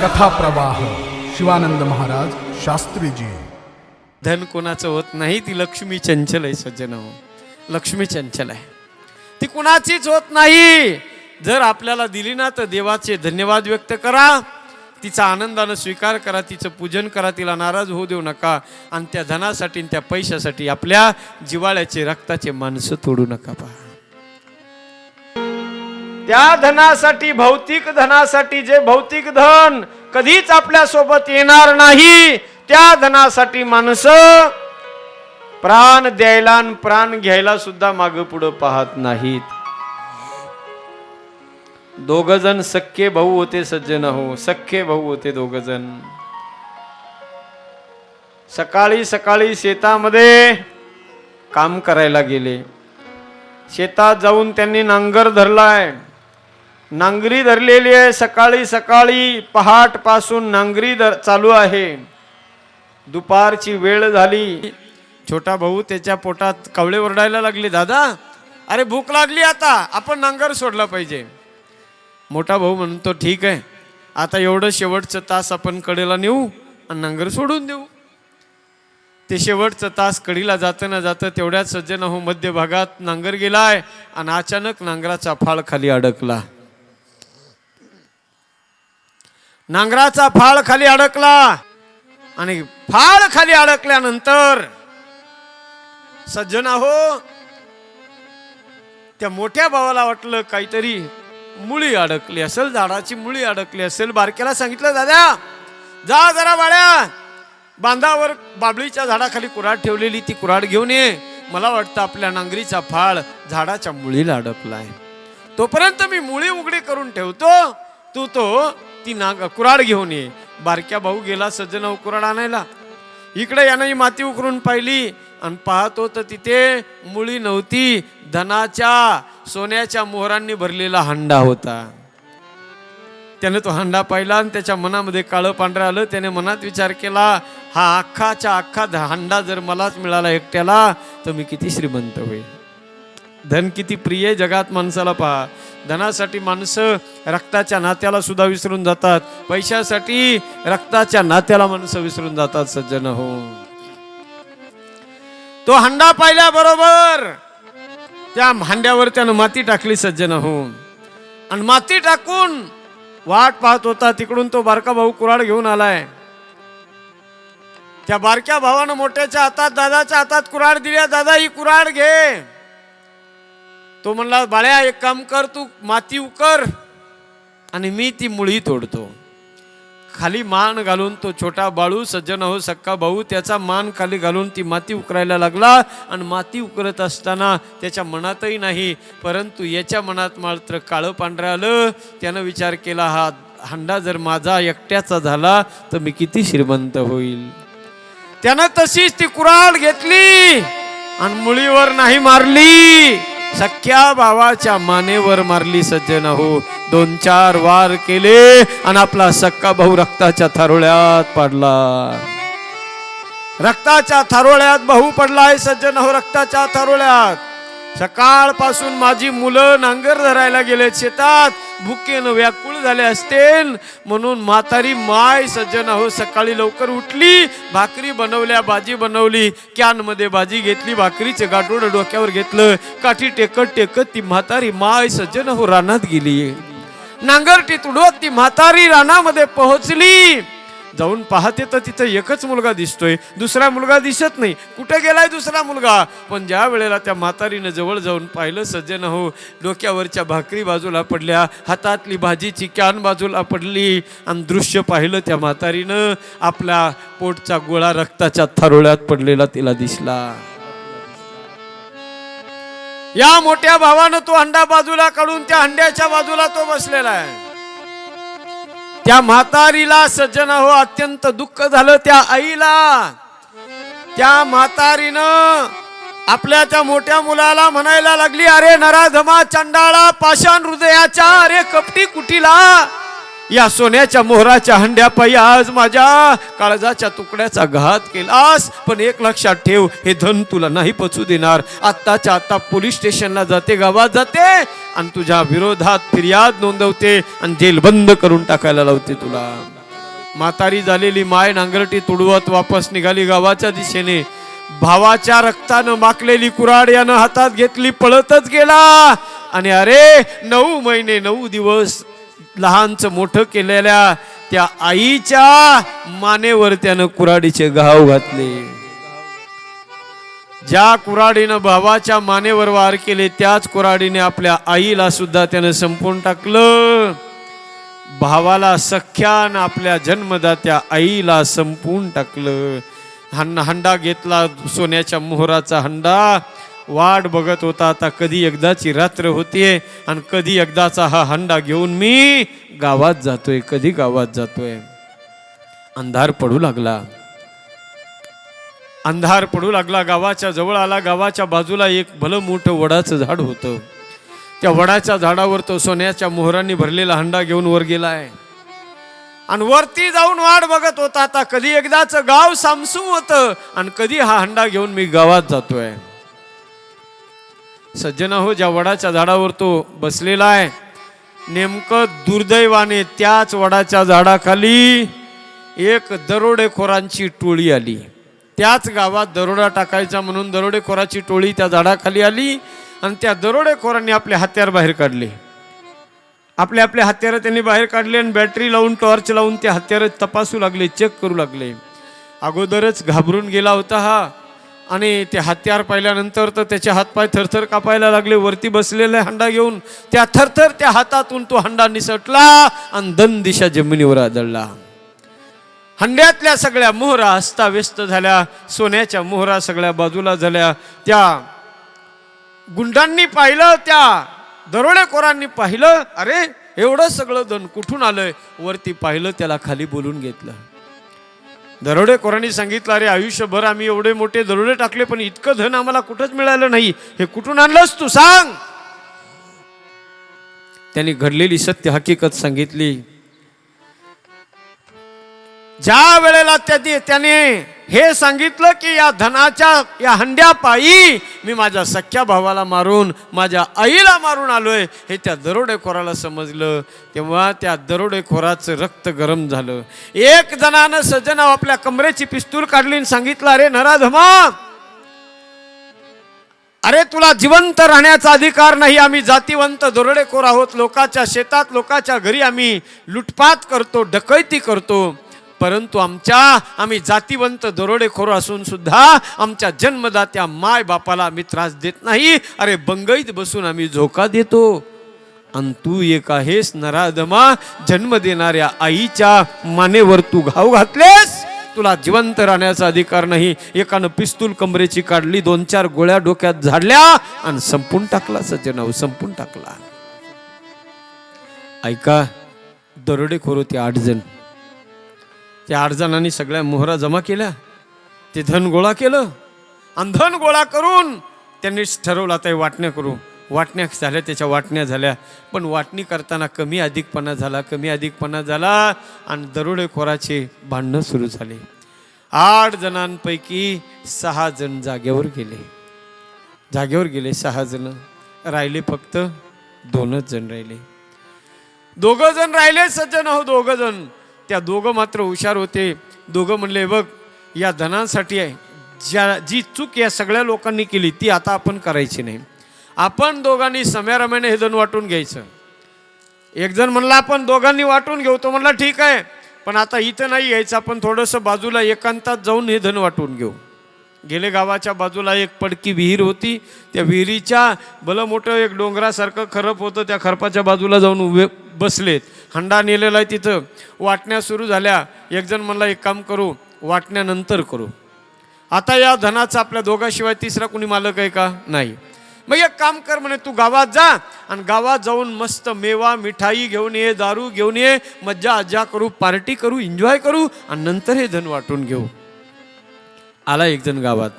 कथा प्रवाह शिवानंद महाराज शास्त्रीजी. धन कोणाचं होत नाही ती लक्ष्मी चंचल आहे सज्जन हो. लक्ष्मी चंचल आहे. ती कुणाचीच होत नाही. जर आपल्याला दिली ना तर देवाचे धन्यवाद व्यक्त करा. तिचा आनंदानं स्वीकार करा तिचं पूजन करा तिला नाराज होऊ देऊ नका आणि त्या धनासाठी आणि त्या पैशासाठी आपल्या जिवाळ्याचे रक्ताचे माणसं तोडू नका पहा त्या धनासाठी भौतिक धनासाठी जे भौतिक धन कधीच आपल्यासोबत येणार नाही त्या धनासाठी माणसं प्राण द्यायला आणि प्राण घ्यायला सुद्धा माग पुढं पाहत नाहीत. दोघ जण सख्खे भाऊ होते सज्जन हो. सख्खे भाऊ होते दोघ जण सकाळी सकाळी शेतामध्ये काम करायला गेले. शेतात जाऊन त्यांनी नांगर धरलाय. नांगरी धरलेली आहे. सकाळी सकाळी पहाटपासून नांगरी धर चालू आहे. दुपारची वेळ झाली. छोटा भाऊ त्याच्या पोटात कवळे ओरडायला लागले दादा अरे भूक लागली आता. आपण नांगर सोडला पाहिजे. मोठा भाऊ म्हणतो ठीक आहे. आता एवढं शेवटचं तास आपण कडेला नेऊ आणि नांगर सोडून देऊ. ते शेवटचं तास कडीला जातं ना जातं तेवढ्यात सज्जन हो मध्यभागात नांगर गेलाय आणि अचानक नांगराचा फाळ खाली अडकला. नांगराचा फाळ खाली अडकला आणि फाळ खाली अडकल्यानंतर सज्जना हो त्या मोठ्या भावाला वाटलं काहीतरी मुळी अडकली असेल झाडाची मुळी अडकली असेल. बारक्याला सांगितलं दादा जा जरा बाळ्या बांधावर बाबळीच्या झाडाखाली कुऱ्हाड ठेवलेली ती कुऱ्हाड घेऊन ये. मला वाटतं आपल्या नांगरीचा फाळ झाडाच्या मुळीला अडकलाय. तोपर्यंत मी मुळी उघडी करून ठेवतो. तू तो ती नाग कुऱ्हाड घेऊन ये. बारक्या भाऊ गेला सज्जन कुऱ्हाड आणायला. इकडे यानं ही माती उकरून पाहिली आणि पाहतो तर तिथे मुळी नव्हती. धनाच्या सोन्याच्या मोहरांनी भरलेला हंडा होता. त्याने तो हंडा पाहिला आणि त्याच्या मनामध्ये काळं पांढरं आलं. त्याने मनात विचार केला हा अख्खाच्या अख्खा हंडा जर मलाच मिळाला एकट्याला तर मी किती श्रीमंत होईल. धन किती प्रिय जगात माणसाला पहा. धनासाठी माणसं रक्ताच्या नात्याला सुद्धा विसरून जातात. पैशासाठी रक्ताच्या नात्याला माणसं विसरून जातात सज्जन हो. तो हंडा पाहिल्याबरोबर त्या भांड्यावर त्यानं माती टाकली सज्जन हो आणि माती टाकून वाट पाहत होता तिकडून तो बारका भाऊ कुराड घेऊन आलाय. त्या बारक्या भावानं मोठ्याच्या हातात दादाच्या हातात कुराड दिल्या दादा ही कुराड घे. तो म्हणला बाळ्या एक काम कर तू माती उकर आणि मी ती मुळी तोडतो. खाली मान घालून तो छोटा बाळू सज्जन हो सक्का भाऊ त्याचा मान खाली घालून ती माती उकरायला लागला आणि माती उकरत असताना त्याच्या मनातही नाही परंतु याच्या मनात मात्र काळं पांढरं आलं. त्यानं विचार केला हा हंडा जर माझा एकट्याचा झाला तर मी किती श्रीमंत होईल. त्यानं तशीच ती कुराड घेतली आणि मुळीवर नाही मारली. सख्या भावाच्या मानेवर मारली सज्जन हो. दोन चार वार केले आणि आपला सक्का भाऊ रक्ताच्या थारोळ्यात पडला. रक्ताच्या थारोळ्यात भाऊ पडलाय सज्जन हो रक्ताच्या थारोळ्यात. सकाळपासून माझी मुलं नांगर धरायला गेलेत शेतात. भुकेनं व्याकुळ झाले असतील. म्हणून म्हातारी माय सज्जन हो सकाळी लवकर उठली भाकरी बनवल्या भाजी बनवली. कॅनमध्ये भाजी घेतली भाकरीचे गाठोड डोक्यावर घेतलं. काठी टेकत टेकत ती म्हातारी माय सज्जन हो रानात गेली. नांगरटी तुडवत ती म्हातारी रानामध्ये पोहोचली. जाऊन पाहते तर तिथं एकच मुलगा दिसतोय दुसरा मुलगा दिसत नाही. कुठे गेलाय दुसरा मुलगा? पण ज्या वेळेला त्या म्हातारीनं जवळ जाऊन पाहिलं सज्जन हो डोक्यावरच्या भाकरी बाजूला पडल्या हातातली भाजीची कॅन बाजूला पडली आणि दृश्य पाहिलं त्या म्हातारीनं आपल्या पोटचा गोळा रक्ताच्या थारोळ्यात पडलेला तिला दिसला. या मोठ्या भावानं तो अंडा बाजूला काढून त्या हंड्याच्या बाजूला तो बसलेला आहे. त्या म्हातारीला सज्जन हो अत्यंत दुःख झालं त्या आईला. त्या म्हातारीनं आपल्या त्या मोठ्या मुलाला म्हणायला लागली अरे नराधमा चंडाळा पाषाण हृदयाच्या अरे कपटी कुटीला या सोन्याच्या मोहराच्या हंड्यापायी आज माझ्या काळजाच्या तुकड्याचा घात केलास पण एक लक्षात ठेव हे धन तुला नाही पचू देणार. आत्ताच्या आत्ता पोलीस स्टेशनला जाते गावात जाते आणि तुझ्या विरोधात फिर्याद नोंदवते आणि जेल बंद करून टाकायला लावते तुला. म्हातारी झालेली माय नांगरटी तुडवत वापस निघाली गावाच्या दिशेने. भावाच्या रक्तानं माकलेली कुराड यानं हातात घेतली पळतच गेला. आणि अरे नऊ महिने नऊ दिवस लहानचं मोठं केलेल्या त्या आईच्या मानेवर त्यानं कुराडीचे घाव घातले. ज्या कुराडीनं भावाच्या मानेवर वार केले त्याच कुराडीने आपल्या आईला सुद्धा त्यानं संपून टाकलं. भावाला सख्यान आपल्या जन्मदात्या आईला संपून टाकलं. हंडा घेतला सोन्याच्या मोहराचा हंडा. वाट बघत होता. आता कधी एकदाची रात्र होतीये आणि कधी एकदाचा हा हंडा घेऊन मी गावात जातोय कधी गावात जातोय. अंधार पडू लागला. अंधार पडू लागला. गावाच्या जवळ आला. गावाच्या बाजूला एक भलं मोठं वडाचं झाड होतं. त्या वडाच्या झाडावर तो सोन्याच्या मोहरांनी भरलेला हंडा घेऊन वर गेलाय. आणि वरती जाऊन वाट बघत होता. आता कधी एकदाच गाव सामसू होतं आणि कधी हा हंडा घेऊन मी गावात जातोय. सज्जना हो ज्या वडाच्या झाडावर तो बसलेला आहे. नेमकं दुर्दैवाने त्याच वडाच्या झाडाखाली एक दरोडेखोरांची टोळी आली. त्याच गावात दरोडा टाकायचा म्हणून दरोडेखोराची टोळी त्या झाडाखाली आली आणि त्या दरोडेखोरांनी आपले हत्यार बाहेर काढले. आपले आपले हत्यारं त्यांनी बाहेर काढले आणि बॅटरी लावून टॉर्च लावून ते हत्यारं तपासू लागले चेक करू लागले. अगोदरच घाबरून गेला होता हा. आणि ते हत्यार पाहिल्यानंतर तर त्याचे हातपाय थरथर कापायला लागले वरती बसलेले हंडा घेऊन त्या थरथर त्या हातातून तो हंडा निसटला आणि दन दिशा जमिनीवर आदळला. हंड्यातल्या सगळ्या मोहरा अस्ताव्यस्त झाल्या सोन्याच्या मोहरा सगळ्या बाजूला झाल्या. त्या गुंडांनी पाहिलं त्या दरोडेखोरांनी पाहिलं अरे एवढं सगळं धन कुठून आलंय? वरती पाहिलं त्याला खाली बोलून घेतलं. दरोडेखोरांनी सांगितलं अरे आयुष्यभर आम्ही एवढे मोठे दरोडे टाकले पण इतकं धन आम्हाला कुठंच मिळालं नाही. हे कुठून आणलंस तू? सांग. त्यांनी घडलेली सत्य हकीकत सांगितली. ज्या वेळेला त्याने त्याने हे सांगितलं की या धनाच्या या हंड्यापायी मी माझ्या सख्या भावाला मारून माझ्या आईला मारून आलोय. हे त्या दरोडेखोराला समजलं. तेव्हा त्या दरोडेखोराचं रक्त गरम झालं. एक जणानं सज्जना आपल्या कमरेची पिस्तूल काढली आणि सांगितलं अरे नराधमा अरे तुला जिवंत राहण्याचा अधिकार नाही. आम्ही जातीवंत दरोडेखोर आहोत. लोकाच्या शेतात लोकाच्या घरी आम्ही लुटपात करतो डकैती करतो. परंतु आमच्या आम्ही जातीवंत दरोडेखोर असून सुद्धा आमच्या जन्मदात्या माय बापाला आम्ही त्रास देत नाही. अरे बंगईत बसून आम्ही झोका देतो. आणि तू एक आहेस नराधमा जन्म देणाऱ्या आईच्या मानेवर तू घाव घातलेस. तुला जिवंत राहण्याचा अधिकार नाही. एकानं पिस्तूल कमरेची काढली दोन चार गोळ्या डोक्यात झाडल्या आणि संपून टाकला सज्जनाव संपून टाकला. ऐका दरोडेखोर होते आठ जण. त्या आठ जणांनी सगळ्या मोहरा जमा केल्या. ते धन गोळा केलं. आणि धन गोळा करून त्यांनी ठरवलं आता हे वाटण्या करू. वाटण्या झाल्या त्याच्या वाटण्या झाल्या. पण वाटणी करताना कमी अधिकपणा झाला कमी अधिकपणा झाला आणि दरोडेखोराचे भांडणं सुरू झाले. आठ जणांपैकी सहा जण जागेवर गेले. जागेवर गेले सहा जण. राहिले फक्त दोनच जण राहिले. दोघं जण राहिले सज्जन हो दोघं जण. त्या दोघं मात्र हुशार होते. दोघं म्हणले बघ या धनांसाठी आहे. ज्या जी चूक या सगळ्या लोकांनी केली ती आता आपण करायची नाही. आपण दोघांनी समयारम्याने हे धन वाटून घ्यायचं. एकजण म्हणला आपण दोघांनी वाटून घेऊ. तो म्हणला ठीक आहे. पण आता इथं नाही यायचं. आपण थोडंसं बाजूला एकांतात जाऊन हे धन वाटून घेऊ. गेले गावाच्या बाजूला एक पडकी विहीर होती. त्या विहिरीच्या भलं मोठं एक डोंगरासारखं खरप होतं. त्या खरपाच्या बाजूला जाऊन उभे बसलेत. हंडा नेलेला आहे तिथं. वाटण्या सुरू झाल्या. एकजण म्हणला एक काम करू वाटण्यानंतर करू. आता या धनाचा आपल्या दोघाशिवाय तिसरा कुणी मालक आहे का? नाही. मग एक काम कर म्हणे तू गावात जा आणि गावात जाऊन मस्त मेवा मिठाई घेऊन ये दारू घेऊन ये मज्जा अज्जा करू पार्टी करू एन्जॉय करू आणि नंतर हे धन वाटून घेऊ. आला एक जण गावात.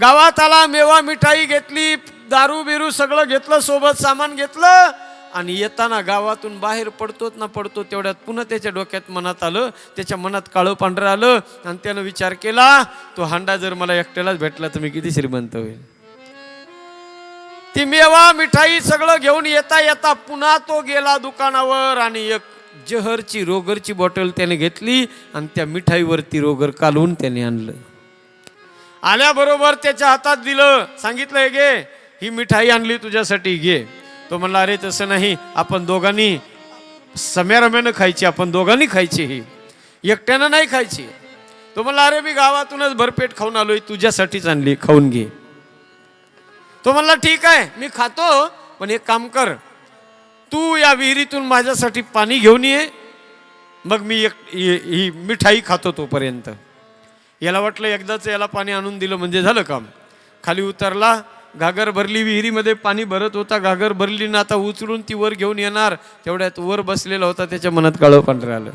गावात आला मेवा मिठाई घेतली दारू बिरू सगळं घेतलं सोबत सामान घेतलं आणि येताना गावातून बाहेर पडतोच ना पडतो तेवढ्यात पुन्हा त्याच्या डोक्यात मनात आलं त्याच्या मनात काळं पांढरं आलं आणि त्यानं विचार केला तो हांडा जर मला एकट्यालाच भेटला तर मी किती श्रीमंत होईल? ती मेवा मिठाई सगळं घेऊन येता येता पुन्हा तो गेला दुकानावर आणि एक जहरची रोगरची बॉटल त्याने घेतली आणि त्या मिठाईवरती रोगर कालवून त्याने आणलं. आल्याबरोबर त्याच्या हातात दिलं सांगितलं गे ही मिठाई आणली तुझ्यासाठी घे. तो म्हणला अरे तसं नाही. आपण दोघांनी सम्यारम्यानं खायची आपण दोघांनी खायची ही. एकट्यानं नाही खायची. तो म्हणला अरे मी गावातूनच भरपेट खाऊन आलोय तुझ्यासाठीच आणली खाऊन घे. तो म्हणला ठीक आहे मी खातो पण एक काम कर. तू या विहिरीतून माझ्यासाठी पाणी घेऊन ये. मग मी एक ही ही मिठाई खातो तोपर्यंत. याला वाटलं एकदाच याला पाणी आणून दिलं म्हणजे झालं काम. खाली उतरला घागर भरली विहिरीमध्ये पाणी भरत होता. घागर भरली ना आता उचलून ती वर घेऊन येणार. तेवढ्यात वर बसलेला होता त्याच्या मनात काळं पांढरं आलं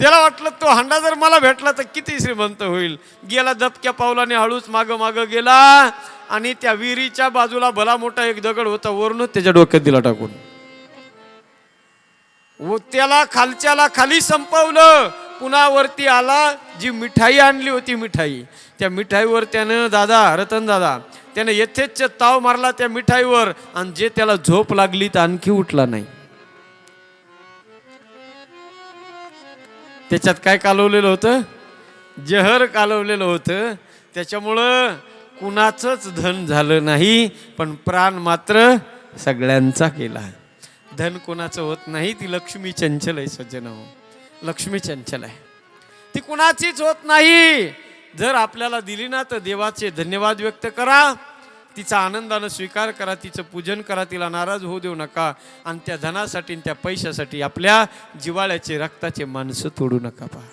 त्याला वाटलं तो हांडा जर मला भेटला तर किती श्रीमंत होईल. गेला दबक्या पावलाने हळूच माग माग गेला. आणि त्या विहिरीच्या बाजूला भला मोठा एक दगड होता वरूनच त्याच्या डोक्यात दिला टाकून. व त्याला खालच्याला खाली संपवलं. पुन्हा वरती आला जी मिठाई आणली होती मिठाई. त्या मिठाईवर त्यानं दादा रतन दादा त्याने यथेच्छ ताव मारला त्या मिठाईवर आणि जे त्याला झोप लागली तर आणखी उठला नाही. त्याच्यात काय कालवलेलं होतं? जहर कालवलेलं होतं. त्याच्यामुळं कुणाचंच धन झालं नाही पण प्राण मात्र सगळ्यांचा केला. धन कोणाचं होत नाही? ती लक्ष्मी चंचल आहे सज्जन हो. लक्ष्मी चंचल आहे. ती कुणाचीच होत नाही. जर आपल्याला दिली ना तर देवाचे धन्यवाद व्यक्त करा. तिचा आनंदानं स्वीकार करा तिचं पूजन करा तिला नाराज होऊ देऊ नका. आणि त्या धनासाठी त्या पैशासाठी आपल्या जिवाळ्याचे रक्ताचे माणसं तोडू नका पहा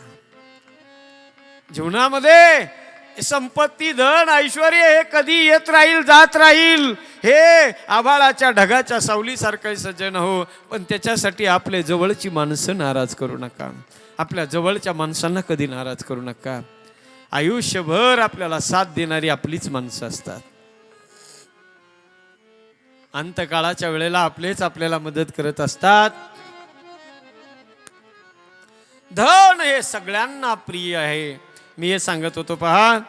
जीवनामध्ये संपत्ती धन ऐश्वर हे कधी येत राहील जात राहील हे आभाळाच्या ढगाच्या सावलीसारखं सज्जन हो. पण त्याच्यासाठी आपले जवळची माणसं नाराज करू नका. आपल्या जवळच्या माणसांना कधी नाराज करू नका. आयुष्यभर आपल्याला साथ देणारी आपलीच माणसं असतात. अंतकाळाच्या वेळेला आपलेच आपल्याला मदत करत असतात. धन हे सगळ्यांना प्रिय आहे. मी हे सांगत होतो पहा